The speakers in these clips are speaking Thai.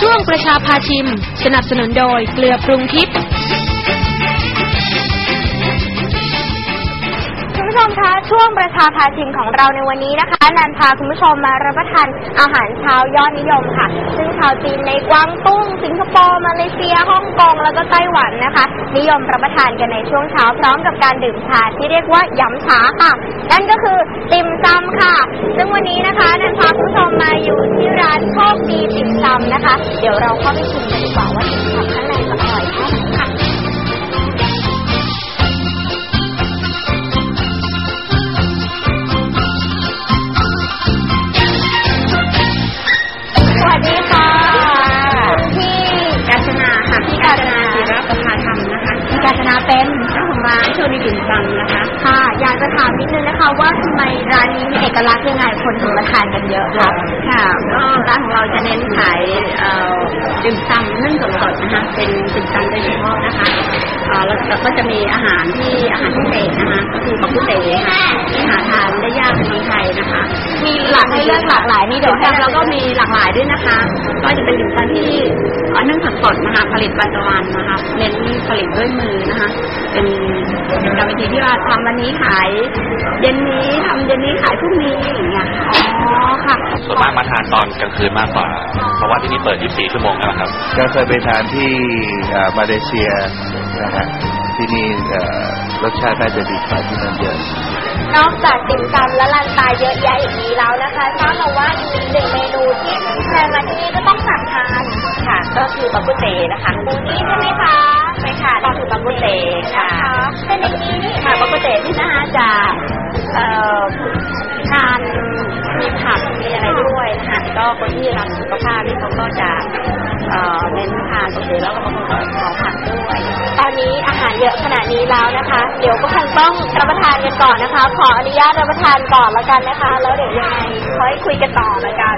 ช่วงประชาพาชิม สนับสนุนโดยเกลือปรุงทิพย์ ช่วงประชาพาชิมของเราในวันนี้นะคะนันพาคุณผู้ชมมารับประทานอาหารเช้ายอดนิยมค่ะ ซึ่งชาวจีนในกวางตุ้ง สิงคโปร์มาเลเซียฮ่องกงแล้วก็ไต้หวันนะคะ นิยมรับประทานกันในช่วงเช้าพร้อมกับการดื่มชาที่เรียกว่ายำชาค่ะ นั่นก็คือติ่มซำค่ะ ซึ่งวันนี้นะคะนันพาคุณผู้ชมมาอยู่ที่ร้านโชคดีติ่มซำนะคะ เดี๋ยวเราเข้าไปชิมกันดีกว่าว่าติ่มซำข้างในอร่อยแค่ไหนาชนาเป็นเจ้าของร้านโชนิติ่มซำนะคะ ค่ะ อยากจะถามนิดนึงนะคะ ว่าทำไมร้านนี้มีเอกลักษณ์ยังไงคนถึงมาทานกันเยอะคะค่ะก็ร้านของเราจะเน้นขายเอ่อดื่มซำนึ่งสดๆนะคะเป็นดื่มซำโดยเฉพาะนะคะ แล้วแล้วก็จะมีอาหารที่อาหารพิเศษนะคะก็คือบักกุเตค่ะที่หาทานได้ยากในเมืองไทยนะคะ มีหลากให้เลือกหลากหลายนี่ดื่เดี๋ยวมให้ซำเราเราก็ก็มีหลากหลายด้วยนะคะ ก็จะเป็นดื่มซำที่เอ่อนึ่งสดๆนะคะผลิตวันต่อวันนะคะเน้นผลิตด้วยมือนะคะ เป็นกรรมวิธีที่ว่าทำวันนี้ขายเย็นนี้ทำเย็นนี้ขายพรุ่งนี้อย่างเงี้ยค่ะอ๋อค่ะส่วนมากมาทานตอนกลางคืนมากกว่า เพราะว่าที่นี่เปิด 24 ชั่วโมงนะครับ ก็เคยไปทานที่เอ่อมาเลเซียนะฮะ ที่นี่เอ่อรสชาติน่าจะดีกว่าที่นั่นเยอะ นอกจากติ่มซำและลันตาเยอะแยะอย่างนี้แล้วนะคะทราบมาว่าอีกหนึ่งเมนูที่ใครมาที่นี่ก็ต้องสั่งทานค่ะ ก็คือบักกุเตนะคะปูนี่ใช่ไหมคะใช่ค่ะนี่คือบักกุเตค่ะเป็นอย่างนี้นี่ค่ะปกติที่นะคะจะเอ่อทานมีผักมีอะไรด้วยนะคะก็คนที่รักสุขภาพนี่เขาก็จะเอ่อเน้นทานปกติแล้วก็บางคนก็ขอผักด้ นี้แล้วนะคะ เดี๋ยวก็คงต้องรับประทานกันก่อนนะคะ ขออนุญาตรับประทานก่อนแล้วกันนะคะ แล้วเดี๋ยวยังไงค่อยคุยกันต่อแล้วกัน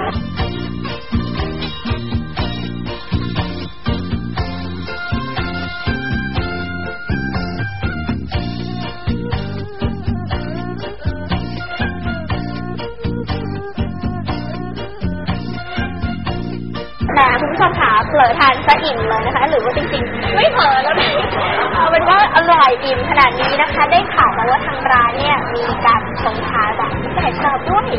แหมคุณผู้ชมขาเผลอทานซะอิ่มเลยนะคะ หรือว่าจริง ยอิ่มขนาดนี้นะคะ ได้ข่าวมาว่าทางร้านเนี่ยมีการชงชาแบบพิเศษเราด้วย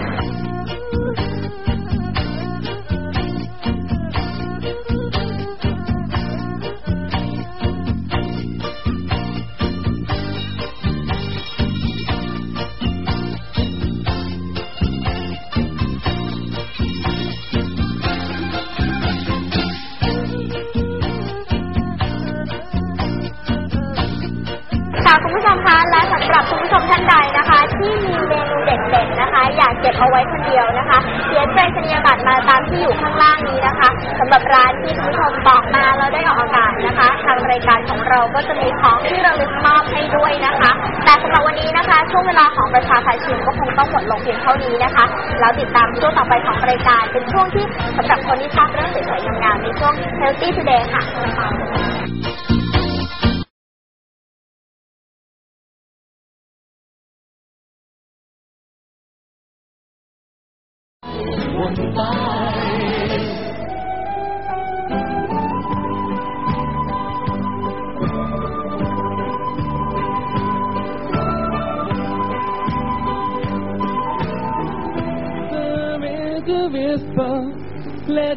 ค่ะคุณผู้ชมคะและสำหรับคุณผู้ชมท่านใดนะคะ ที่มีเมนูเด็ดๆนะคะ อยากเก็บเอาไว้คนเดียวนะคะเขียนเป็นสัญญาบัตรมาตามที่อยู่ข้างล่างนี้นะคะสำหรับร้านที่คุณผู้ชมบอกมาแล้วได้ออกอากาศนะคะ ทางรายการของเราก็จะมีของที่เระลึกมอบให้ด้วยนะคะ แต่สำหรับวันนี้นะคะ ช่วงเวลาของประชาภาชิมก็คงต้องหมดลงเพียงเท่านี้นะคะแล้วติดตามช่วงต่อไปของรายการเป็นช่วงที่สำหรับคนที่ชอบเรื่องสวยๆงามๆในช่วง Healthy Today ค่ะ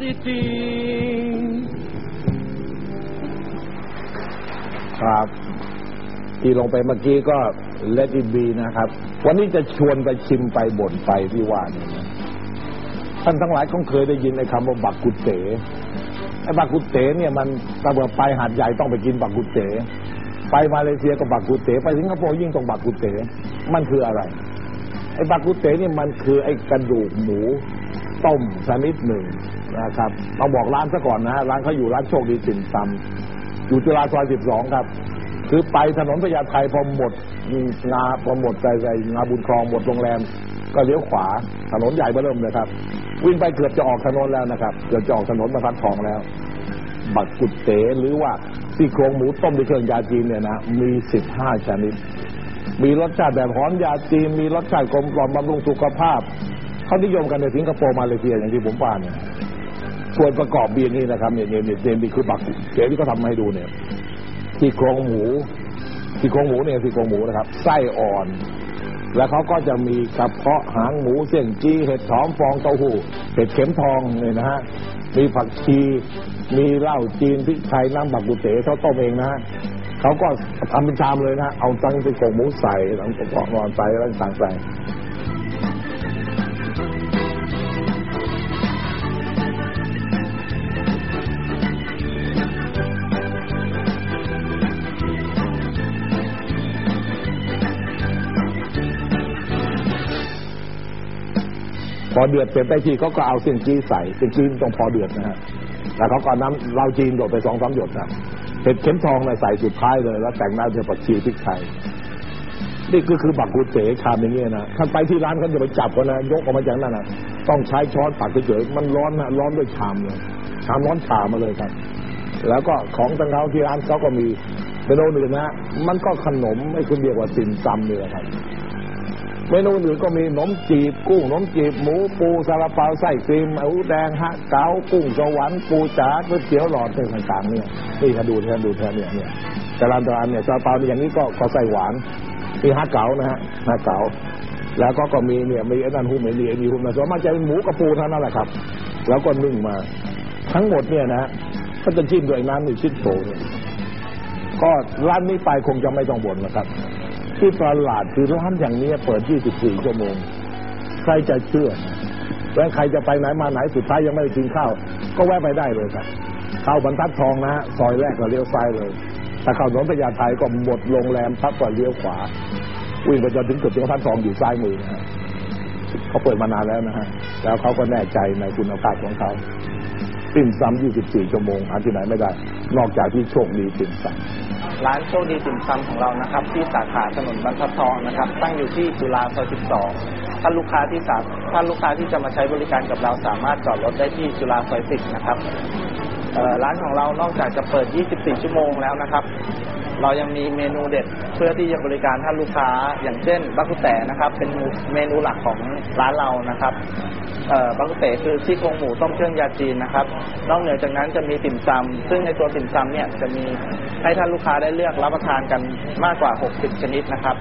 let it be. ครับ ที่ลงไปเมื่อกี้ก็เลดิบีนะครับ วันนี้จะชวนไปชิมไปบ่นไปที่ว่านี่ท่านทั้งหลายคงเคยได้ยินในคำว่าบักกุเตไอ้บักกุเตเนี่ยมันตะเบิดไปหาดใหญ่ต้องไปกินบักกุเตไปมาเลเซียก็บักกุเตไปสิงคโปร์ยิ่งต้องบักกุเตมันคืออะไร ไอ้บักกุเตเนี่ยมันคือไอ้กระดูกหมู ต้มชนิดหนึ่ง นะครับเราบอกร้านซะก่อนนะฮะร้านเขาอยู่ร้านโชคดีติ่มซำอยู่จุฬาซอยสิบสองครับ คือไปถนนพญาไทพอหมดงาพอหมดใจใจงาบุญครองหมดโรงแรม ก็เลี้ยวขวาถนนใหญ่เบ้อเริ่มเลยครับ วิ่งไปเกือบจะออกถนนแล้วนะครับเกือบจะออกถนนมาพัดทองแล้ว บักกุดเต๋หรือว่าซี่โครงหมูต้มด้วยเครื่องยาจีนเนี่ยนะมีสิบห้าชนิด มีรสชาติแบบหอมยาจีน มีรสชาติกลมกล่อมบำรุงสุขภาพเขานิยมกันในสิงคโปร์มาเลเซียอย่างที่ผมว่าเนี่ย ส่วนประกอบเบียร์นี่นะครับเนี่ยเนี่ยเนี่ยเนี่ยนี่คือบักเดี๋ยวที่เขาทำมาให้ดูเนี่ยที่โครงหมูที่โครงหมูเนี่ยที่โครงหมูนะครับ ไส้อ่อน แล้วเขาก็จะมีกระเพาะหางหมูเส้นจี้เห็ดหอมฟองเต้าหู้เห็ดเข็มทองเนี่ยนะฮะมีผักชีมีเหล้าจีนพริกไทยน้ำบักกุเต๋เขาต้มเองนะฮะเขาก็ทำเป็นชามเลยนะ เอาตั้งที่โครงหมูใส่หลังกระเพาะนอนใส่แล้วต่างใอเดือดเสร็จได้ที่เขาก็เอาเส้นจีใส่เส้นจีนต้องพอเดือดนะฮะแล้วเขาก็เอาน้ำเหล้าจีนโดดไปสองสามหยดนะเห็ดเข็มทองเนี่ยใส่สุดท้ายเลย แล้วแต่งหน้าด้วยผักชีพริกไทยนี่ก็คือบักกุเต๋ชามอย่างเงี้ยนะท่านไปที่ร้านเขาจะไปจับกันนะยกออกมาจากนั้นนะต้องใช้ช้อนตักเฉยๆมันร้อนนะร้อนด้วยชามเลยชามร้อนชามาเลยครับ แล้วก็ของทางเขาที่ร้านเขาก็มีเมนูอื่นนะมันก็ขนมไม่คุณเรียกว่าติ่มซำเลยครับ เมนูอื่นก็มีขนมจีบกุ้งขนมจีบหมูปูซาลาเปาไส้ครีมหมูแดงฮะเก๋ากุ้งสวรรค์ปูจ๋าก๋วยเตี๋ยวหลอดต่างๆเนี่ยนี่ค่ะดูแทนดูแทนเนี่ยเนี่ยแต่ร้านต่ร้านเนี่ยซาลาเปาเนี่ยอย่างนี้ก็ก็ใส่หวานมีฮะเก๋านะฮะฮะเก๋าแล้วก็ก็มีเนี่ยมีไอ้นั่นหุ้มไอ้นี่ไอ้นี่หุ้มนะส่วนมากจะเป็นหมูกระปูเท่านั้นแหละครับ แล้วก็นึ่งมา ทั้งหมดเนี่ยนะก็จะจิ้มด้วยน้ำนี่ชิดโตเนี่ยก็ร้านนี้ไปคงจะไม่ต้องบ่นนะครับ ที่ประหลาดคือร้านอย่างนี้เปิด 24 ชั่วโมง ใครจะเชื่อ แล้วใครจะไปไหนมาไหนสุดท้ายยังไม่ได้กินข้าว ก็แวะไปได้เลยครับเข้าบรรทัดทองนะฮะซอยแรกก็เลี้ยวซ้ายเลยถ้าเข้าถนนพญาไทก็หมดโรงแรมพับก็เลี้ยวขวา วิ่งไปจนถึงจุดที่บรรทัดทองอยู่ซ้ายมือนะฮะเขาเปิดมานานแล้วนะฮะ แล้วเขาก็แน่ใจในคุณภาพของเขาติ่มซำ24 ชั่วโมงหาที่ไหนไม่ได้ นอกจากที่โชคดีติ่มซำ ร้านโชคดีติ่มซำของเรานะครับ ที่สาขาถนนบรรทัดทองนะครับ ตั้งอยู่ที่จุฬาซอย 12 ท่านลูกค้าที่สาท่านลูกค้าที่จะมาใช้บริการกับเราสามารถจอดรถได้ที่จุฬาซอย 10 นะครับ ร้านของเรานอกจากจะเปิด 24 ชั่วโมงแล้วนะครับ เรายังมีเมนูเด็ดเพื่อที่จะบริการท่านลูกค้า อย่างเช่นบักกุแตนะครับ เป็นเมนูหลักของร้านเรานะครับบักกุเตคือซี่โครงหมูต้มเครื่องยาจีนนะครับ นอกเหนือจากนั้นจะมีติ่มซำซึ่งในตัวติ่มซำเนี่ยจะมีให้ท่านลูกค้าได้เลือกรับประทานกันมากกว่า 60 ชนิดนะครับ